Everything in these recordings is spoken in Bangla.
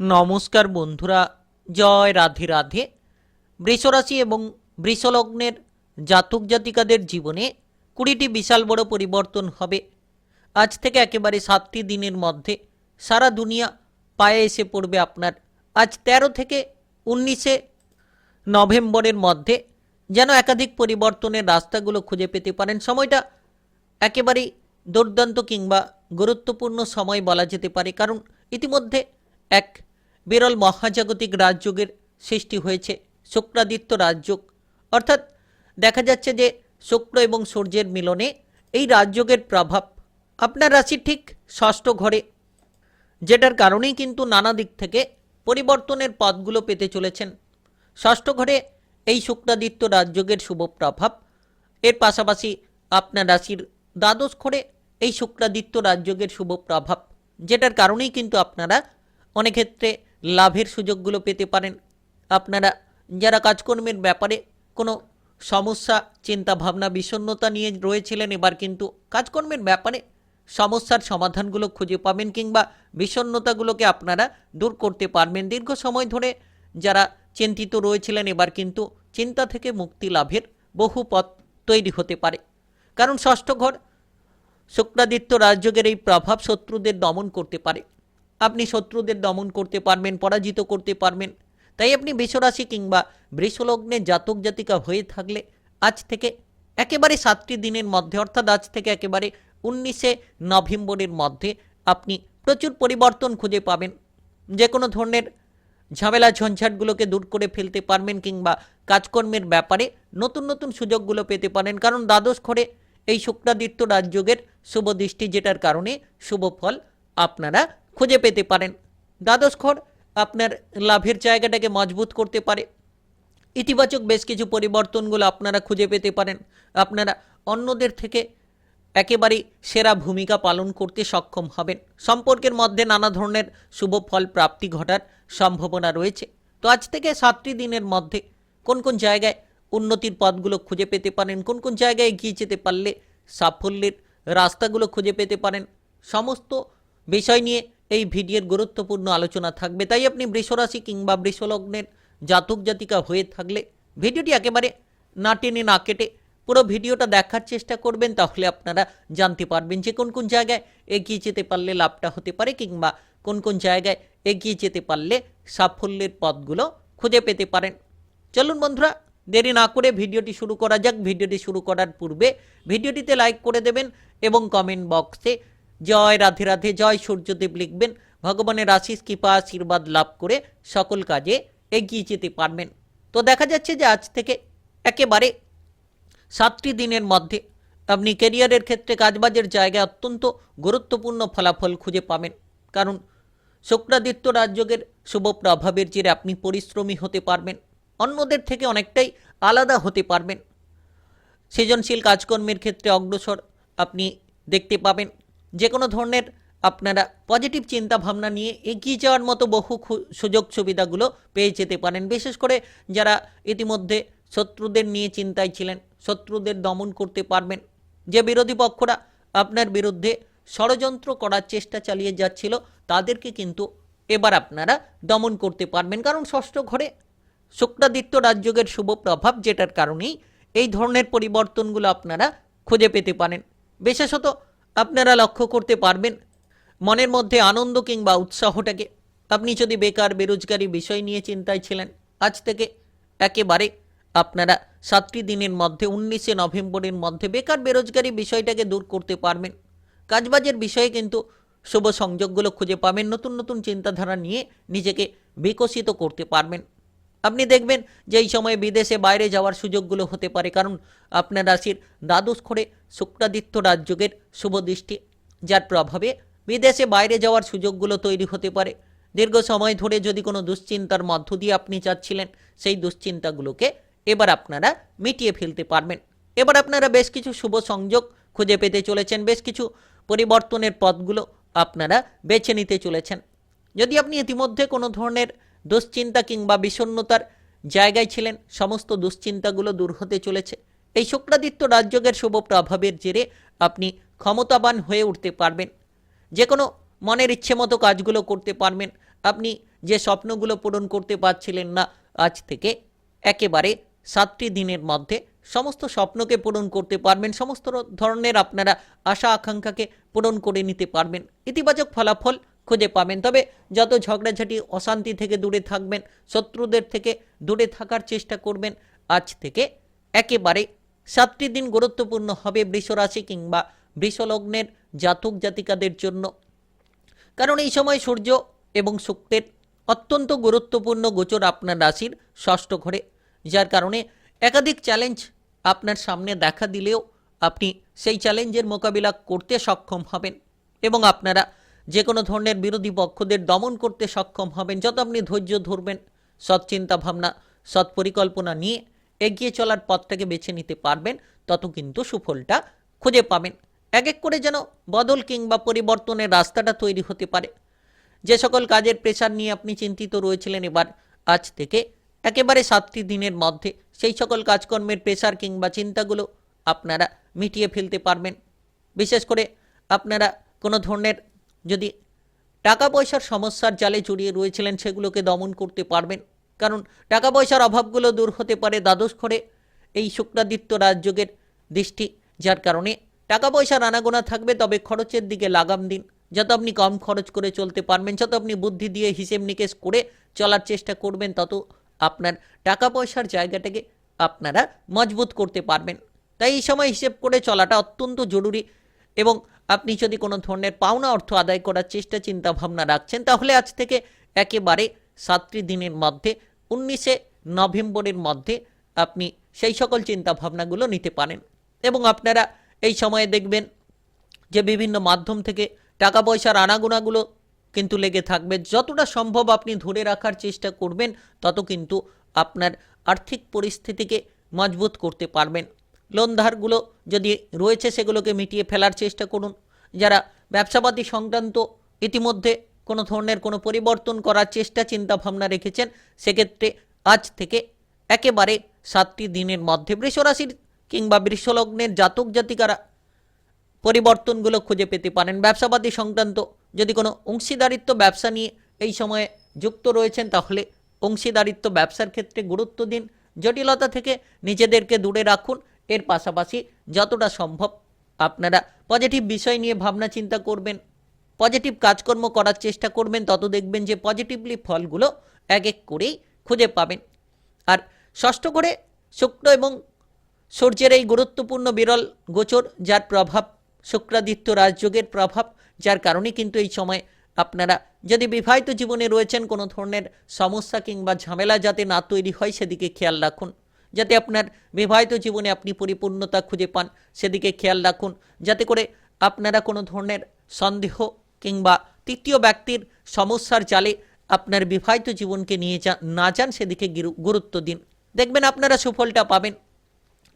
নমস্কার বন্ধুরা, জয় রাধে রাধে। বৃষরাশি এবং বৃষলগ্নের জাতক জাতিকাদের জীবনে কুড়িটি বিশাল বড় পরিবর্তন হবে। আজ থেকে একেবারে সাতটি দিনের মধ্যে সারা দুনিয়া পায়ে এসে পড়বে আপনার। আজ ১৩ থেকে উনিশে নভেম্বরের মধ্যে যেন একাধিক পরিবর্তনের রাস্তাগুলো খুঁজে পেতে পারেন। সময়টা একেবারেই দুর্দান্ত কিংবা গুরুত্বপূর্ণ সময় বলা যেতে পারে, কারণ ইতিমধ্যে এক বিরল মহাজাগতিক রাজযোগের সৃষ্টি হয়েছে, শুক্রাদিত্য রাজযোগ। অর্থাৎ দেখা যাচ্ছে যে শুক্র এবং সূর্যের মিলনে এই রাজযোগের প্রভাব আপনার রাশির ঠিক ষষ্ঠ ঘরে, যেটার কারণেই কিন্তু নানা দিক থেকে পরিবর্তনের পথগুলো পেতে চলেছেন। ষষ্ঠ ঘরে এই শুক্রাদিত্য রাজযোগের শুভ প্রভাব, এর পাশাপাশি আপনার রাশির দ্বাদশ ঘরে এই শুক্রাদিত্য রাজযোগের শুভ প্রভাব, যেটার কারণেই কিন্তু আপনারা অনেক ক্ষেত্রে লাভের সুযোগগুলো পেতে পারেন। আপনারা যারা কাজকর্মের ব্যাপারে কোনো সমস্যা চিন্তা ভাবনা বিষণ্ণতা নিয়ে রয়েছিলেন, এবার কিন্তু কাজকর্মের ব্যাপারে সমস্যার সমাধানগুলো খুঁজে পাবেন কিংবা বিষণ্ণতাগুলোকে আপনারা দূর করতে পারবেন। দীর্ঘ সময় ধরে যারা চিন্তিত রয়েছিলেন, এবার কিন্তু চিন্তা থেকে মুক্তি লাভের বহু পথ তৈরি হতে পারে। কারণ ষষ্ঠ ঘর শুক্রাদিত্য রাজযোগের এই প্রভাব শত্রুদের দমন করতে পারে। আপনি শত্রুদের দমন করতে পারবেন, পরাজিত করতে পারবেন। তাই আপনি বৃষরাশি কিংবা বৃষলগ্নে জাতক জাতিকা হয়ে থাকলে আজ থেকে একেবারে সাতটি দিনের মধ্যে, অর্থাৎ আজ থেকে একেবারে উনিশে নভেম্বরের মধ্যে আপনি প্রচুর পরিবর্তন খুঁজে পাবেন। যে কোনো ধরনের ঝামেলা, ঝঞ্ঝাটগুলোকে দূর করে ফেলতে পারবেন কিংবা কাজকর্মের ব্যাপারে নতুন নতুন সুযোগগুলো পেতে পারেন। কারণ দ্বাদশ ঘরে এই শুক্রাদিত্য রাজযোগের শুভ দৃষ্টি, যেটার কারণে শুভ ফল আপনারা খুঁজে পেতে পারেন। দ্বাদশ ঘর আপনার লাভের জায়গাটাকে মজবুত করতে পারে। ইতিবাচক বেশ কিছু পরিবর্তনগুলো আপনারা খুঁজে পেতে পারেন। আপনারা অন্যদের থেকে একেবারেই সেরা ভূমিকা পালন করতে সক্ষম হবেন। সম্পর্কের মধ্যে নানা ধরনের শুভ ফল প্রাপ্তি ঘটার সম্ভাবনা রয়েছে। তো আজ থেকে সাতটি দিনের মধ্যে কোন কোন জায়গায় উন্নতির পথগুলো খুঁজে পেতে পারেন? কোন কোন জায়গায় এগিয়ে যেতে পারলে সাফল্যের রাস্তাগুলো খুঁজে পেতে পারেন? সমস্ত বিষয় নিয়ে এই ভিডিওর গুরুত্বপূর্ণ আলোচনা থাকবে। তাই আপনি বৃষরাশি কিংবা বৃষলগ্নের জাতক জাতিকা হয়ে থাকলে ভিডিওটি একেবারে না টেনে না কেটে পুরো ভিডিওটা দেখার চেষ্টা করবেন, তাহলে আপনারা জানতে পারবেন যে কোন কোন জায়গায় এগিয়ে যেতে পারলে লাভটা হতে পারে কিংবা কোন কোন জায়গায় এগিয়ে যেতে পারলে সাফল্যের পথগুলো খুঁজে পেতে পারেন। চলুন বন্ধুরা, দেরি না করে ভিডিওটি শুরু করা যাক। ভিডিওটি শুরু করার পূর্বে ভিডিওটিতে লাইক করে দেবেন এবং কমেন্ট বক্সে জয় রাধে রাধে, জয় সূর্যদেব লিখবেন। ভগবানের আশিস কৃপা, আশীর্বাদ লাভ করে সকল কাজে এগিয়ে যেতে পারবেন। তো দেখা যাচ্ছে যে আজ থেকে একেবারে সাতটি দিনের মধ্যে আপনি ক্যারিয়ারের ক্ষেত্রে কাজবাজের জায়গায় অত্যন্ত গুরুত্বপূর্ণ ফলাফল খুঁজে পাবেন। কারণ শুক্রাদিত্য রাজযোগের শুভ প্রভাবের জেরে আপনি পরিশ্রমী হতে পারবেন। অন্যদের থেকে অনেকটাই আলাদা হতে পারবেন। সৃজনশীল কাজকর্মের ক্ষেত্রে অগ্রসর আপনি দেখতে পাবেন। যে কোনো ধরনের আপনারা পজিটিভ চিন্তা ভাবনা নিয়ে এগিয়ে যাওয়ার মতো বহু সুযোগ সুবিধাগুলো পেয়ে যেতে পারেন। বিশেষ করে যারা ইতিমধ্যে শত্রুদের নিয়ে চিন্তায় ছিলেন, শত্রুদের দমন করতে পারবেন। যে বিরোধী পক্ষরা আপনার বিরুদ্ধে ষড়যন্ত্র করার চেষ্টা চালিয়ে যাচ্ছিল, তাদেরকে কিন্তু এবার আপনারা দমন করতে পারবেন। কারণ ষষ্ঠ ঘরে শুক্রাদিত্য রাজযোগের শুভ প্রভাব যেটার কারণেই এই ধরনের পরিবর্তনগুলো আপনারা খুঁজে পেতে পারেন। বিশেষত আপনারা লক্ষ্য করতে পারবেন, মনের মধ্যে আনন্দ কিংবা উৎসাহটাকে। আপনি যদি বেকার, বেরোজগারি বিষয় নিয়ে চিন্তায় ছিলেন, আজ থেকে একেবারে আপনারা সাতটি দিনের মধ্যে, উনিশে নভেম্বরের মধ্যে বেকার, বেরোজগারি বিষয়টাকে দূর করতে পারবেন। কাজবাজের বিষয়ে কিন্তু শুভ সংযোগগুলো খুঁজে পাবেন, নতুন নতুন চিন্তাধারা নিয়ে নিজেকে বিকশিত করতে পারবেন। আপনি দেখবেন যে এই সময়ে বিদেশে বাইরে যাওয়ার সুযোগগুলো হতে পারে। কারণ আপনার রাশির দ্বাদশ ঘরে শুক্রাদিত্য রাজযোগের শুভ দৃষ্টি, যার প্রভাবে বিদেশে বাইরে যাওয়ার সুযোগগুলো তৈরি হতে পারে। দীর্ঘ সময় ধরে যদি কোনো দুশ্চিন্তার মধ্য দিয়ে আপনি চাচ্ছিলেন সেই দুশ্চিন্তাগুলোকে এবার আপনারা মিটিয়ে ফেলতে পারবেন। এবার আপনারা বেশ কিছু শুভ সংযোগ খুঁজে পেতে চলেছেন, বেশ কিছু পরিবর্তনের পথগুলো আপনারা বেছে নিতে চলেছেন। যদি আপনি ইতিমধ্যে কোনো ধরনের দুশ্চিন্তা কিংবা বিষণ্ণতার জায়গায় ছিলেন, সমস্ত দুশ্চিন্তাগুলো দূর হতে চলেছে। এই শুক্রাদিত্য রাজযোগের শুভ প্রভাবের জেরে আপনি ক্ষমতাবান হয়ে উঠতে পারবেন। যে কোনো মনের ইচ্ছে মতো কাজগুলো করতে পারবেন। আপনি যে স্বপ্নগুলো পূরণ করতে পারছিলেন না, আজ থেকে একেবারে সাতটি দিনের মধ্যে সমস্ত স্বপ্নকে পূরণ করতে পারবেন। সমস্ত ধরনের আপনারা আশা আকাঙ্ক্ষাকে পূরণ করে নিতে পারবেন। ইতিবাচক ফলাফল খুঁজে পাবেন। তবে যত ঝগড়াঝাটি, অশান্তি থেকে দূরে থাকবেন, শত্রুদের থেকে দূরে থাকার চেষ্টা করবেন। আজ থেকে একেবারে সাতটি দিন গুরুত্বপূর্ণ হবে বৃষরাশি কিংবা বৃষলগ্নের জাতক জাতিকাদের জন্য। কারণ এই সময় সূর্য এবং শুক্রের অত্যন্ত গুরুত্বপূর্ণ গোচর আপনার রাশির ষষ্ঠ ঘরে, যার কারণে একাধিক চ্যালেঞ্জ আপনার সামনে দেখা দিলেও আপনি সেই চ্যালেঞ্জের মোকাবিলা করতে সক্ষম হবেন এবং আপনারা যে কোনো ধরনের বিরোধী পক্ষদের দমন করতে সক্ষম হবেন। যত আপনি ধৈর্য ধরবেন, সৎ চিন্তা ভাবনা, সৎ পরিকল্পনা নিয়ে এগিয়ে চলার পথটাকে বেছে নিতে পারবেন, তত কিন্তু সুফলটা খুঁজে পাবেন। এক এক করে যেন বদল কিংবা পরিবর্তনের রাস্তাটা তৈরি হতে পারে। যে সকল কাজের প্রেশার নিয়ে আপনি চিন্তিত রয়েছিলেন এবার, আজ থেকে একেবারে সাতটি দিনের মধ্যে সেই সকল কাজকর্মের প্রেশার কিংবা চিন্তাগুলো আপনারা মিটিয়ে ফেলতে পারবেন। বিশেষ করে আপনারা কোনো ধরনের যদি টাকা পয়সার সমস্যার জালে জড়িয়ে রয়েছিলেন, সেগুলোকে দমন করতে পারবেন। কারণ টাকা পয়সার অভাবগুলো দূর হতে পারে দ্বাদশ ঘরে এই শুক্রাদিত্য রাজযোগের দৃষ্টি, যার কারণে টাকা পয়সার আনাগোনা থাকবে, তবে খরচের দিকে লাগাম দিন। যত আপনি কম খরচ করে চলতে পারবেন, যত আপনি বুদ্ধি দিয়ে হিসেব নিকেশ করে চলার চেষ্টা করবেন, তত আপনার টাকা পয়সার জায়গাটাকে আপনারা মজবুত করতে পারবেন। তাই এই সময় হিসেব করে চলাটা অত্যন্ত জরুরি। এবং আপনি যদি কোনো ধরনের পাওনা অর্থ আদায় করার চেষ্টা চিন্তা ভাবনা রাখছেন, তাহলে আজ থেকে একেবারে সাতটি দিনের মধ্যে, উনিশে নভেম্বরের মধ্যে আপনি সেই সকল চিন্তা ভাবনাগুলো নিতে পারেন। এবং আপনারা এই সময়ে দেখবেন যে বিভিন্ন মাধ্যম থেকে টাকা পয়সার আনাগোনাগুলো কিন্তু লেগে থাকবে। যতটা সম্ভব আপনি ধরে রাখার চেষ্টা করবেন, তত কিন্তু আপনার আর্থিক পরিস্থিতিকে মজবুত করতে পারবেন। লোন ধারগুলো যদি রয়েছে সেগুলোকে মিটিয়ে ফেলার চেষ্টা করুন। যারা ব্যবসাপাতি সংক্রান্ত ইতিমধ্যে কোনো ধরনের কোনো পরিবর্তন করার চেষ্টা চিন্তা ভাবনা রেখেছেন, সেক্ষেত্রে আজ থেকে একেবারে সাতটি দিনের মধ্যে বৃষরাশির কিংবা বৃষলগ্নের জাতক জাতিকারা পরিবর্তনগুলো খুঁজে পেতে পারেন। ব্যবসাপাতি সংক্রান্ত যদি কোনো অংশীদারিত্ব ব্যবসা নিয়ে এই সময়ে যুক্ত রয়েছেন, তাহলে অংশীদারিত্ব ব্যবসার ক্ষেত্রে গুরুত্ব দিন। জটিলতা থেকে নিজেদেরকে দূরে রাখুন। এর পাশাপাশি যতটা সম্ভব আপনারা পজিটিভ বিষয় নিয়ে ভাবনা চিন্তা করবেন পজিটিভ কাজকর্ম করার চেষ্টা করবেন, তত দেখবেন যে পজিটিভলি ফলগুলো এক এক করেই খুঁজে পাবেন। আর ষষ্ঠ করে শুক্র এবং সূর্যের এই গুরুত্বপূর্ণ বিরল গোচর, যার প্রভাব শুক্রাদিত্য রাজযোগের প্রভাব, যার কারণে কিন্তু এই সময় আপনারা যদি বিবাহিত জীবনে রয়েছেন, কোনো ধরনের সমস্যা কিংবা ঝামেলা যাতে না তৈরি হয়, সেদিকে খেয়াল রাখুন। যাতে আপনার বিবাহিত জীবনে আপনি পরিপূর্ণতা খুঁজে পান, সেদিকে খেয়াল রাখুন। যাতে করে আপনারা কোনো ধরনের সন্দেহ কিংবা তৃতীয় ব্যক্তির সমস্যার জালে আপনার বিবাহিত জীবনকে নিয়ে যা, না যান, সেদিকে গিরু- গুরুত্ব দিন। দেখবেন আপনারা সুফলটা পাবেন।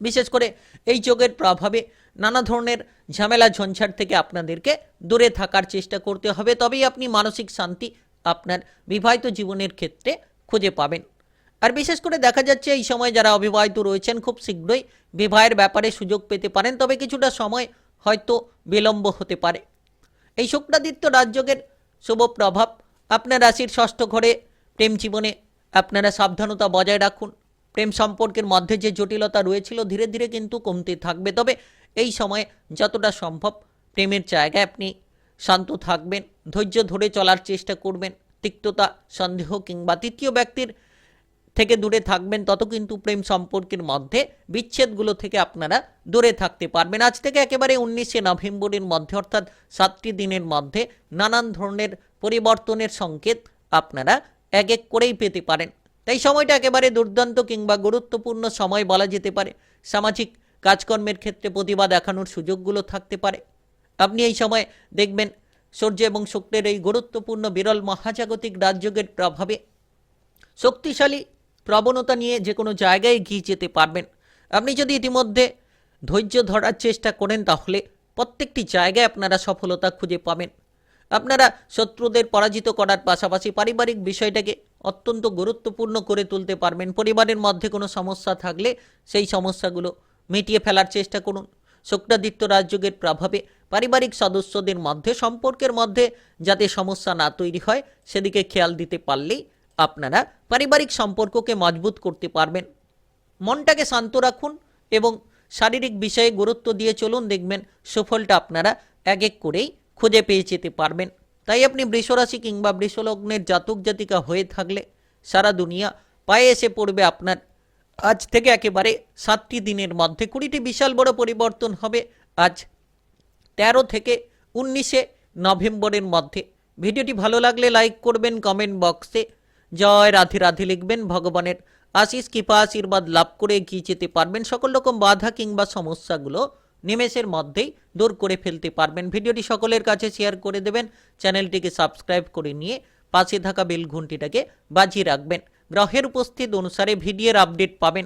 বিশেষ করে এই যোগের প্রভাবে নানা ধরনের ঝামেলা, ঝঞ্ঝাট থেকে আপনাদেরকে দূরে থাকার চেষ্টা করতে হবে। তবেই আপনি মানসিক শান্তি আপনার বিবাহিত জীবনের ক্ষেত্রে খুঁজে পাবেন। আর বিশেষ করে দেখা যাচ্ছে এই সময় যারা অবিবাহিত রয়েছেন, খুব শীঘ্রই বিবাহের ব্যাপারে সুযোগ পেতে পারেন, তবে কিছুটা সময় হয়তো বিলম্ব হতে পারে। এই শুক্রাদিত্য রাজযোগের শুভ প্রভাব আপনার রাশির ষষ্ঠ ঘরে প্রেম জীবনে আপনারা সাবধানতা বজায় রাখুন। প্রেম সম্পর্কের মধ্যে যে জটিলতা রয়েছিল, ধীরে ধীরে কিন্তু কমতে থাকবে। তবে এই সময়ে যতটা সম্ভব প্রেমের জায়গায় আপনি শান্ত থাকবেন, ধৈর্য ধরে চলার চেষ্টা করবেন, তিক্ততা, সন্দেহ কিংবা তৃতীয় ব্যক্তির থেকে দূরে থাকবেন, তত কিন্তু প্রেম সম্পর্কের মধ্যে বিচ্ছেদগুলো থেকে আপনারা দূরে থাকতে পারবেন। আজ থেকে একেবারে উনিশে নভেম্বরের মধ্যে, অর্থাৎ সাতটি দিনের মধ্যে নানান ধরনের পরিবর্তনের সংকেত আপনারা এক এক করেই পেতে পারেন। তাই সময়টা একেবারে দুর্দান্ত কিংবা গুরুত্বপূর্ণ সময় বলা যেতে পারে। সামাজিক কাজকর্মের ক্ষেত্রে প্রতিভা দেখানোর সুযোগগুলো থাকতে পারে। আপনি এই সময় দেখবেন সূর্য এবং শুক্রের এই গুরুত্বপূর্ণ বিরল মহাজাগতিক রাজযোগের প্রভাবে শক্তিশালী প্রবণতা নিয়ে যে কোনো জায়গায় গিয়ে যেতে পারবেন। আপনি যদি ইতিমধ্যে ধৈর্য ধরার চেষ্টা করেন, তাহলে প্রত্যেকটি জায়গায় আপনারা সফলতা খুঁজে পাবেন। আপনারা শত্রুদের পরাজিত করার পাশাপাশি পারিবারিক বিষয়টাকে অত্যন্ত গুরুত্বপূর্ণ করে তুলতে পারবেন। পরিবারের মধ্যে কোনো সমস্যা থাকলে সেই সমস্যাগুলো মিটিয়ে ফেলার চেষ্টা করুন। শুক্রাদিত্য রাজযোগের প্রভাবে পারিবারিক সদস্যদের মধ্যে, সম্পর্কের মধ্যে যাতে সমস্যা না তৈরি হয়, সেদিকে খেয়াল দিতে পারলেই আপনারা পারিবারিক সম্পর্ককে মজবুত করতে পারবেন। মনটাকে শান্ত রাখুন এবং শারীরিক বিষয়ে গুরুত্ব দিয়ে চলুন, দেখবেন সুফলটা আপনারা এক এক করেই খুঁজে পেয়ে যেতে পারবেন। তাই আপনি বৃষরাশি কিংবা বৃষলগ্নের জাতক জাতিকা হয়ে থাকলে সারা দুনিয়া পায়ে এসে পড়বে আপনার। আজ থেকে একেবারে সাতটি দিনের মধ্যে কুড়িটি বিশাল বড় পরিবর্তন হবে আজ তেরো থেকে উনিশে নভেম্বরের মধ্যে। ভিডিওটি ভালো লাগলে লাইক করবেন, কমেন্ট বক্সে জয় রাধে রাধে লিখবেন ভগবানের। আশিস কৃপা আশীর্বাদ লাভ করে এগিয়ে যেতে পারবেন। সকল রকম বাধা কিংবা সমস্যাগুলো নিমেষের মধ্যেই দূর করে ফেলতে পারবেন। ভিডিওটি সকলের কাছে শেয়ার করে দেবেন। চ্যানেলটিকে সাবস্ক্রাইব করে নিয়ে পাশে থাকা বেল ঘন্টিটাকে বাজিয়ে রাখবেন। গ্রহের উপস্থিত অনুসারে ভিডিওর আপডেট পাবেন।